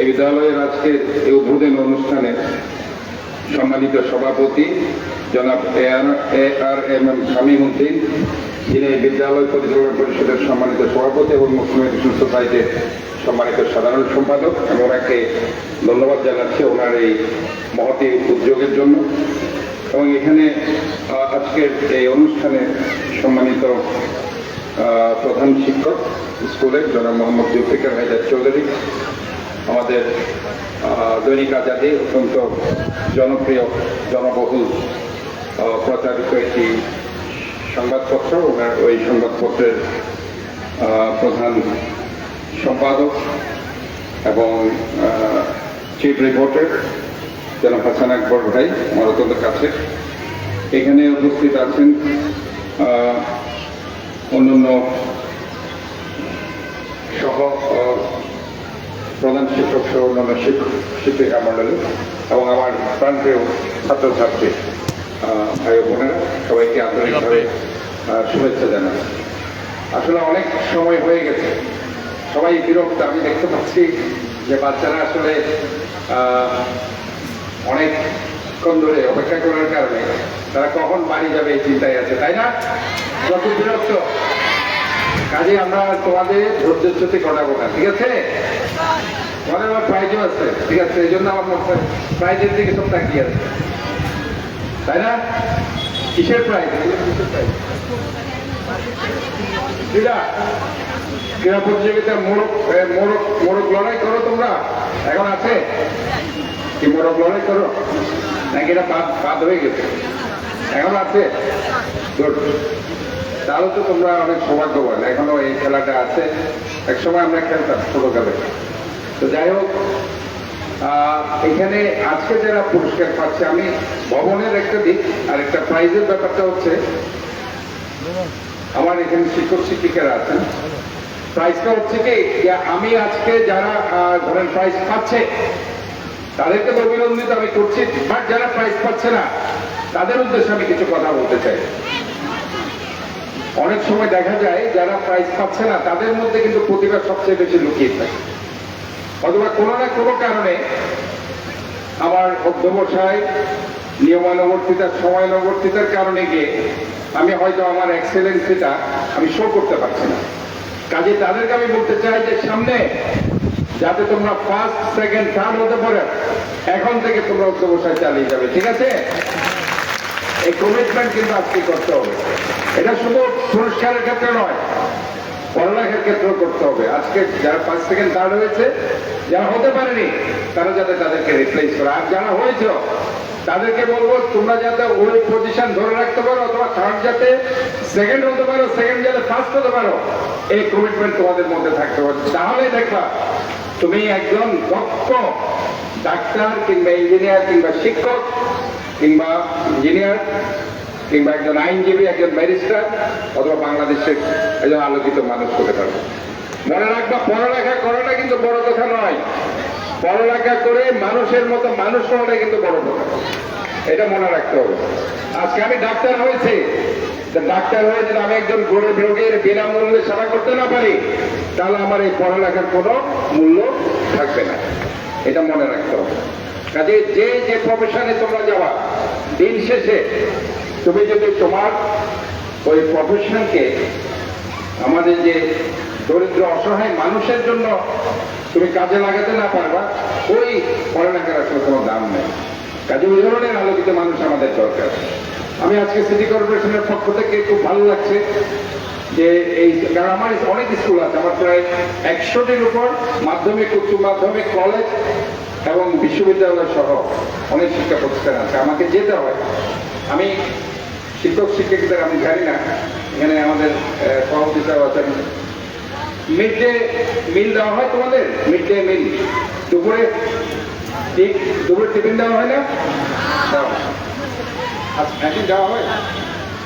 এই বিদ্যালয়ের আজকের এই উদ্বোধন অনুষ্ঠানে সম্মানিত সভাপতি জনাব A R M M Shamim Uddin যিনি বিদ্যালয় পরিচালনা পরিষদের সম্মানিত সভাপতি এবং এডুকেশন সোসাইটির সম্মানিত সাধারণ সম্পাদক আমি ওনাকে ধন্যবাদ জানাচ্ছি ওনার এই মহতি উদ্যোগের জন্য। এবং এখানে আজকের এই অনুষ্ঠানে সম্মানিত প্রধান শিক্ষক, স্কুলের জনাব মোহাম্মদ জুলফিকার হায়দার চৌধুরী আমাদের দৈনিক আজাদি অত্যন্ত জনপ্রিয়, জনবহুল প্রচারিত একটি সংবাদপত্র। ওনার ওই সংবাদপত্রের প্রধান সম্পাদক এবং চিফ রিপোর্টার যেন হাসান আকবর ভাই আমার অত্যন্ত কাছে। এখানে উপস্থিত আছেন অন্যান্য সহ প্রধান শিক্ষক সহ অন্যান্য শিক্ষক, শিক্ষিকা মণ্ডলী এবং আমার প্রান্তীয় ছাত্রছাত্রী ভাই বোনেরা, সবাইকে আন্তরিকভাবে শুভেচ্ছা জানাই। আসলে অনেক সময় হয়ে গেছে। সবাই বিরক্ত, আমি দেখতে পাচ্ছি যে বাচ্চারা আসলে অনেকক্ষণ ধরে অপেক্ষা করার কারণে তারা কখন বাড়ি যাবে এই চিন্তায় আছে, তাই না? যত বিরক্ত। কাজে আমরা তোমাদের ধৈর্যচ্যুতি ঘটাবো না, ঠিক আছে? তোমাদের আমার প্রাইজও আছে। ঠিক আছে এই জন্য আমার প্রাইজের দিকে সব তাকিয়ে আছে। তাই না? কিসের প্রাইজ? কিসের প্রাইজ ক্রীড়া ক্রীড়া প্রতিযোগিতা মোড়ক এ, মোড়ক মোড়ক লড়াই করো তোমরা। এখন আছে? কি মোড়ক লড়াই করো? নাকি এটা বাদ বাদ হয়ে গেছে? এখন আছে. তাহলে তো তোমরা অনেক সৌভাগ্যবান। এখনও এই খেলাটা আছে। এক সময় আমরা খেলতাম ছোটকালে। তো যাই হোক এখানে আজকে যারা পুরস্কার পাচ্ছে, আমি ভবনের একটা দিক আর একটা প্রাইজের ব্যাপারটা হচ্ছে, আমার এখানে শিক্ষক শিক্ষিকারা আছেন। প্রাইজটা হচ্ছে কি আমি আজকে যারা ধরেন প্রাইজ পাচ্ছে, তাদেরকে অভিনন্দিত আমি করছি, বাট যারা প্রাইজ পাচ্ছে না, তাদের উদ্দেশ্যে আমি কিছু কথা বলতে চাই। অনেক সময় দেখা যায়, যারা প্রাইজ পাচ্ছে না, তাদের মধ্যে কিন্তু প্রতিভা সবচেয়ে বেশি লুকিয়ে থাকে। অথবা কোনো না কোনো কারণে আমার অধ্যবসায় নিয়মানুবর্তিতার সময়ানুবর্তিতার কারণে গিয়ে আমি হয়তো আমার এক্সেলেন্সিটা আমি শো করতে পারছি না। কাজে তাদেরকে আমি বলতে চাই যে সামনে, যাতে তোমরা ফার্স্ট সেকেন্ড থার্ড হতে পারে, এখন থেকে তোমরা অধ্যবসায় চালিয়ে যাবে, ঠিক আছে? এই কমিটমেন্ট কিন্তু আজকে করতে হবে। এটা শুধু পুরস্কারের ক্ষেত্রে নয় করতে হবে। আজকে যারা পাঁচ সেকেন্ড থার্ড হয়েছে, যারা হতে পারেনি, তারা যাতে তাদেরকে রিপ্লেস করে। আর যারা হয়েছে, তাদেরকে বলব, তোমরা যাতে ওই পজিশন ধরে রাখতে পারো, অথবা থার্ড যাতে সেকেন্ড হতে পারো সেকেন্ড যাতে ফার্স্ট হতে পারো, এই কমিটমেন্ট তোমাদের মধ্যে থাকতে হবে। তাহলে দেখবা, তুমি একজন দক্ষ ডাক্তার কিংবা ইঞ্জিনিয়ার কিংবা শিক্ষক কিংবা ইঞ্জিনিয়ার কিংবা একজন আইনজীবী, একজন ব্যারিস্টার অথবা বাংলাদেশের একজন আলোকিত মানুষ হতে পারবে মনে রাখবা, পড়ালেখা করাটা কিন্তু বড় কথা নয়। পড়ালেখা করে মানুষের মতো মানুষ হওয়াটা কিন্তু বড় কথা। এটা মনে রাখতে হবে। আজকে আমি ডাক্তার হয়েছি। ডাক্তার হয়ে যদি আমি একজন গরিব রোগীর বিনামূল্যে সেবা করতে না পারি, তাহলে আমার এই পড়ালেখার কোনো মূল্য থাকবে না। এটা মনে রাখতে হবে। কাজে যে যে প্রফেশনে তোমরা যাওয়া দিন শেষে তুমি যদি তোমার ওই প্রফেশনকে আমাদের যে দরিদ্র, অসহায় মানুষের জন্য তুমি কাজে লাগাতে না পারবা, ওই পড়ালেখার আসলে কোনো দাম নেই। কাজে ওই ধরনের আলোকিত মানুষ আমাদের দরকার। আমি আজকে সিটি কর্পোরেশনের পক্ষ থেকে খুব ভালো লাগছে যে এই, কারণ আমার অনেক স্কুল আছে, আমার প্রায় একশোটির উপর মাধ্যমিক, উচ্চ মাধ্যমিক, কলেজ এবং বিশ্ববিদ্যালয় সহ অনেক শিক্ষা প্রতিষ্ঠান আছে। আমাকে যেতে হয়। আমি শিক্ষক, শিক্ষিকাদের আমি জানি না। এখানে আমাদের সভাপতি সাহেব আছেন। মিড ডে মিল দেওয়া হয় তোমাদের? Mid day meal. দুপুরে দুপুরে টিফিন দেওয়া হয় না? দেওয়া হয়। আচ্ছা এখন দেওয়া হয়।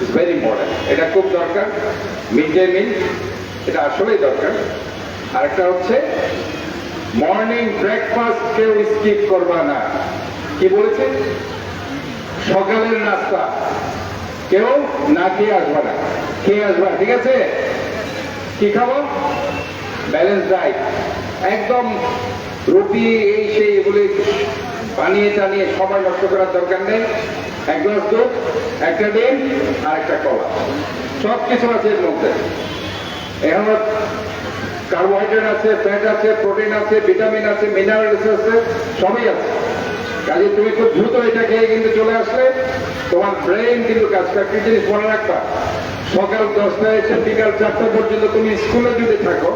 ইটস ভেরি ইম্পর্টেন্ট এটা খুব দরকার। মিড ডে মিল, এটা আসলেই দরকার। আরেকটা হচ্ছে মর্নিং ব্রেকফাস্ট কেউ স্কিপ করবা না। কি বলেছে? সকালের নাস্তা। কেউ না খেয়ে আসবা না। খেয়ে আসবা ঠিক আছে? কি খাব? ব্যালেন্স ডাইট একদম রুটি, এই সেই এগুলি বানিয়ে টানিয়ে সময় নষ্ট করার দরকার নেই। এক গ্লাস দুধ, একটা ডিম আর একটা কলা। সব কিছু আছে এর মধ্যে। এখন কার্বোহাইড্রেট আছে ফ্যাট আছে প্রোটিন আছে ভিটামিন আছে মিনারেলস আছে, সবই আছে। কাজে তুমি খুব দ্রুত এটা খেয়ে কিন্তু চলে আসলে তোমার ব্রেন কিন্তু কাজ করে একটা জিনিস মনে রাখবা? সকাল দশটায় এসে বিকাল চারটা পর্যন্ত তুমি স্কুলে যদি থাকো,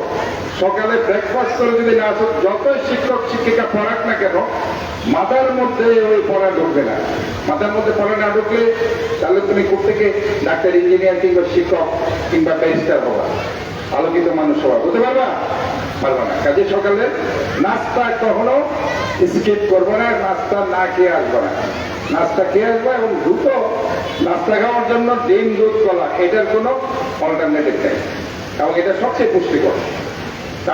সকালে ব্রেকফাস্ট করে যদি না আসো, যতই শিক্ষক, শিক্ষিকা পড়াক না কেন, মাথার মধ্যে ওই পড়া ঢুকবে না। মাথার মধ্যে পড়া না ঢুকলে তাহলে তুমি থেকে ডাক্তার ইঞ্জিনিয়ার কিংবা শিক্ষক কিংবা ব্যারিস্টার হবা? আলোকিত মানুষ হওয়া বুঝতে পারবা? পারবা না। কাজে সকালে নাস্তা কখনো স্কিপ করব না, নাস্তা না খেয়ে আসব না। নাস্তা খেয়ে আসব এবং দ্রুত নাস্তা খাওয়ার জন্য ডিম, দুধ, কলা, এটার কোনো অল্টারনেটিভ নেই। এবং এটা সবচেয়ে পুষ্টিকর।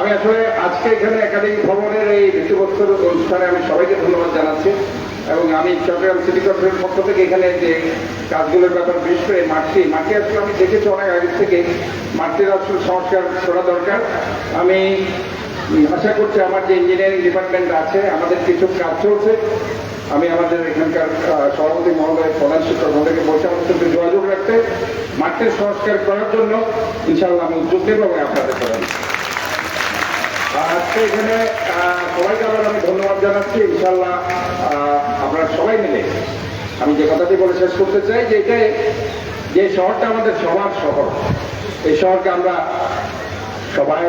আমি আসলে আজকে এখানে একাডেমি ভবনের এই ভিত্তিবস্তর অনুষ্ঠানে আমি সবাইকে ধন্যবাদ জানাচ্ছি এবং আমি চট্টগ্রাম সিটি কর্পোরেশনের পক্ষ থেকে এখানে যে কাজগুলোর ব্যাপারে, বিশেষ করে মাঠটি মাঠটি আসলে আমি দেখেছি অনেক আগে থেকে। মাঠটির আসলে সংস্কার করা দরকার। আমি আশা করছি আমার যে ইঞ্জিনিয়ারিং ডিপার্টমেন্ট আছে, আমাদের কিছু কাজ চলছে। আমি আমাদের এখানকার সভাপতি মহোদয়, প্রধান শিক্ষক মহোদয়কে বলছি, আমাদের সাথে যোগাযোগ রাখতে মাঠটির সংস্কার করার জন্য ইনশাআল্লাহ আমি উদ্যোগ নেব এবং আপনাদের করেন আজকে এখানে সবাইকে আবার আমি ধন্যবাদ জানাচ্ছি ইনশাল্লাহ আমরা সবাই মিলে। আমি যে কথাটি বলে শেষ করতে চাই, যে এটাই, যে শহরটা আমাদের সবার শহর, এই শহরকে আমরা সবাই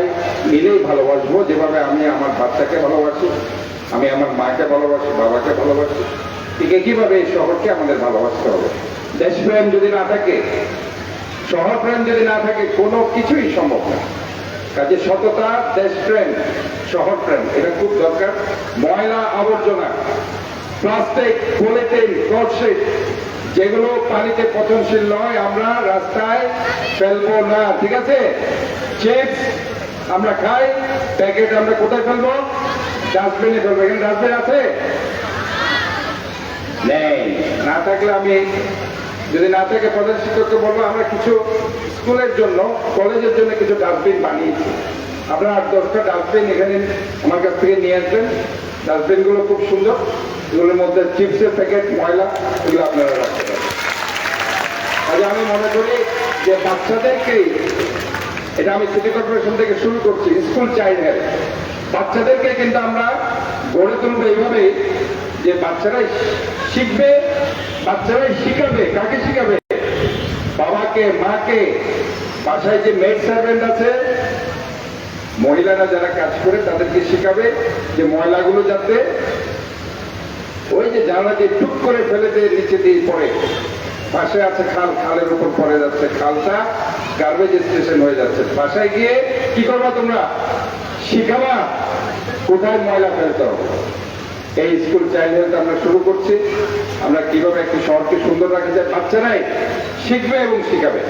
মিলেই ভালোবাসবো, যেভাবে আমি আমার বাচ্চাকে ভালোবাসি। আমি আমার মাকে ভালোবাসি, বাবাকে ভালোবাসি। ঠিক একইভাবে এই শহরকে আমাদের ভালোবাসতে হবে। দেশপ্রেম যদি না থাকে শহর প্রেম যদি না থাকে, কোনো কিছুই সম্ভব না। কাজে সততা, দেশপ্রেম শহর প্রেম এটা খুব দরকার। ময়লা আবর্জনা প্লাস্টিক পলিথিন কলসিট যেগুলো পানিতে পচনশীল নয়, আমরা রাস্তায় ফেলব না, ঠিক আছে? চিপস আমরা খাই প্যাকেট আমরা কোথায় ফেলব? ডাস্টবিনে ফেলব এখানে ডাস্টবিন আছে? নেই। না থাকলে আমি যদি না থাকে প্রধান শিক্ষককে বলব, আমরা কিছু স্কুলের জন্য, কলেজের জন্য কিছু ডাস্টবিন বানিয়েছি। আপনারা আট দশটা ডাস্টবিন এখানে আমার কাছ থেকে নিয়ে আসবেন। ডাস্টবিনগুলো খুব সুন্দর। এগুলোর মধ্যে চিপসের প্যাকেট, ময়লা, এগুলো আপনারা রাখতে পারেন। কাজে আমি মনে করি যে বাচ্চাদেরকেই এটা আমি সিটি কর্পোরেশন থেকে শুরু করছি, স্কুল চাইল্ড হেলথ বাচ্চাদেরকে কিন্তু আমরা গড়ে তুলবো এইভাবে যে বাচ্চারাই শিখবে, বাচ্চারাই শিখাবে, কাকে শিখাবে? বাবাকে, মাকে। বাসায় যে মেড সার্ভেন্ট আছে, মহিলারা যারা কাজ করে তাদেরকে শিখাবে যে ময়লাগুলো যাতে ওই যে জানলা দিয়ে টুক করে ফেলে দিয়ে নিচে দিয়ে পড়ে। পাশে আছে খাল, খালের উপর পড়ে যাচ্ছে খালটা গার্বেজ স্টেশন হয়ে যাচ্ছে। বাসায় গিয়ে কি করবা তোমরা? শিখাবা, কোথায় ময়লা ফেলতে হবে? এই স্কুল চাইল্ড হেলথ আমরা শুরু করছি। আমরা কীভাবে একটি শহরকে সুন্দর রাখা যায় বাচ্চারাই শিখবে এবং শিখাবে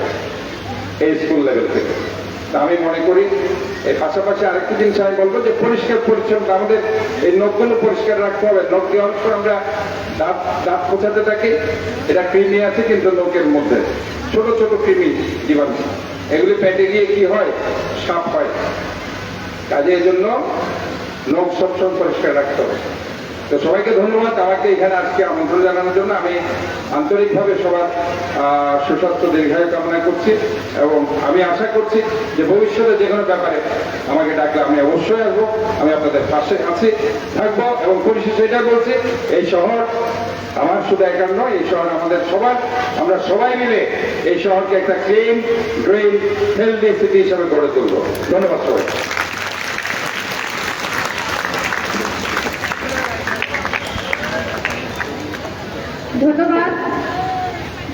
এই স্কুল লেভেল থেকে। আমি মনে করি, এর পাশাপাশি আরেকটি জিনিস আমি বলব যে পরিষ্কার পরিচ্ছন্ন আমাদের, এই নখগুলো পরিষ্কার রাখতে হবে। নখ অনেক সময় আমরা দাঁত দাঁত পোছাতে থাকি, এটা কৃমি আছে কিন্তু নখের মধ্যে। ছোট ছোট কৃমি জীবাণু। এগুলি পেটে গিয়ে কি হয়? সাপ হয়। কাজে জন্য নখ সবসময় পরিষ্কার রাখতে হবে। তো সবাইকে ধন্যবাদ আমাকে এখানে আজকে আমন্ত্রণ জানানোর জন্য। আমি আন্তরিকভাবে সবার সুস্বাস্থ্য, দীর্ঘায়ু কামনা করছি এবং আমি আশা করছি যে ভবিষ্যতে যে কোনো ব্যাপারে আমাকে ডাকলে আমি অবশ্যই আসব। আমি আপনাদের পাশে আছি, থাকব এবং পরিশেষে এটা বলছি, এই শহর আমার শুধু একার নয়, এই শহর আমাদের সবার। আমরা সবাই মিলে এই শহরকে একটা ক্লিন গ্রিন হেলদি সিটি হিসাবে গড়ে তুলবো। ধন্যবাদ সবাই ধন্যবাদ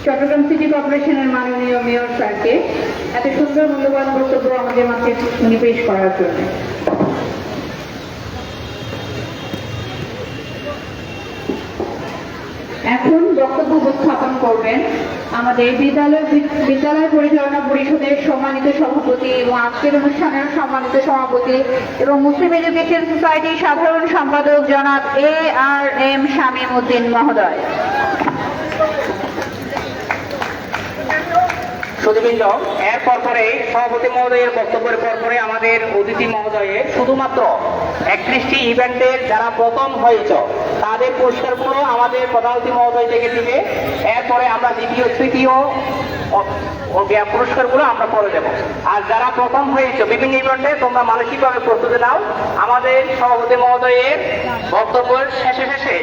চট্টগ্রাম সিটি কর্পোরেশনের মাননীয় মেয়র স্যারকে এত সুন্দর মূল্যবান বক্তব্য আমাদের মাঝে উনি পেশ করার জন্য। এখন বক্তব্য উপস্থাপন করবেন আমাদের বিদ্যালয় বিদ্যালয় পরিচালনা পরিষদের সম্মানিত সভাপতি এবং আজকের অনুষ্ঠানের সম্মানিত সভাপতি এবং মুসলিম এডুকেশন সোসাইটির সাধারণ সম্পাদক জনাব A R M Shamim Uddin মহোদয়। সুদীবৃন্দ এর পরপরে সভাপতি মহোদয়ের বক্তব্যের পরপরে আমাদের অতিথি মহোদয়ে শুধুমাত্র একত্রিশটি ইভেন্টের যারা প্রথম হয়েছ, তাদের পুরস্কারগুলো আমাদের প্রধান অতিথি মহোদয় থেকে দিবে। এরপরে আমরা দ্বিতীয়, তৃতীয় পুরস্কারগুলো আমরা পরে দেব। আর যারা প্রথম হয়েছে, বিভিন্ন ইভেন্টে তোমরা মানসিকভাবে প্রস্তুতি নাও। আমাদের সভাপতি মহোদয়ের বক্তব্যের শেষে শেষে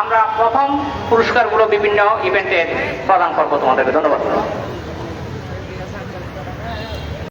আমরা প্রথম পুরস্কারগুলো বিভিন্ন ইভেন্টের প্রদান করব তোমাদেরকে। ধন্যবাদ।